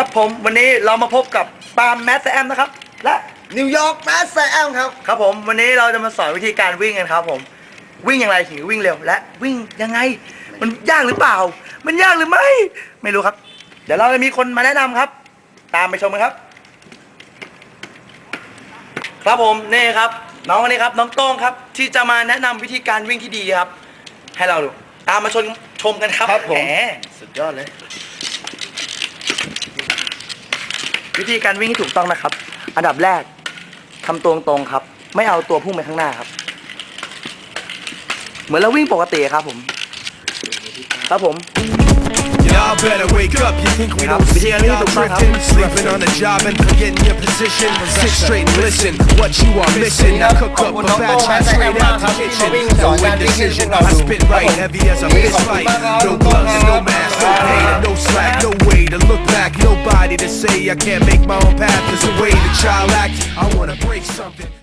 ครับผมวันนี้เรามาพบกับปาล์มแมสแอมนะครับและนิวยอร์กแมสไซแอมครับครับผมวันนี้เราจะมาสอนวิธีการวิ่งกันครับผมวิ่งอย่างไรถึงจะวิ่งเร็ว และวิ่งยังไง มันยากหรือเปล่า มันยากหรือไม่ ไม่รู้ครับ เดี๋ยวเราจะมีคนมาแนะนำครับ ตามไปชมกันครับ ครับผมนี่ครับ น้องคนนี้ครับน้องโต้งครับ ที่จะมาแนะนำวิธีการวิ่งที่ดีครับ ให้เราดูตามมาชมชมกันครับครับผม แหสุดยอดเลย วิธีการวิ่งที่ถูกต้องนะครับ อันดับแรกทำตัวตรงๆครับ ไม่เอาตัวพุ่งไปข้างหน้าครับ เหมือนเราวิ่งปกติครับผม ครับผม Y'all better wake up. You think we Yup, don't we see think I need y'all to find drifting, out. sleeping on the job and forgetting your position. Sit straight and listen. What you are missing. I cook up a batch right straight out the kitchen. No indecision. I spit right heavy as a fist fight. No gloves and no to say I can't make my own path. There's a way to child act. I wanna break something.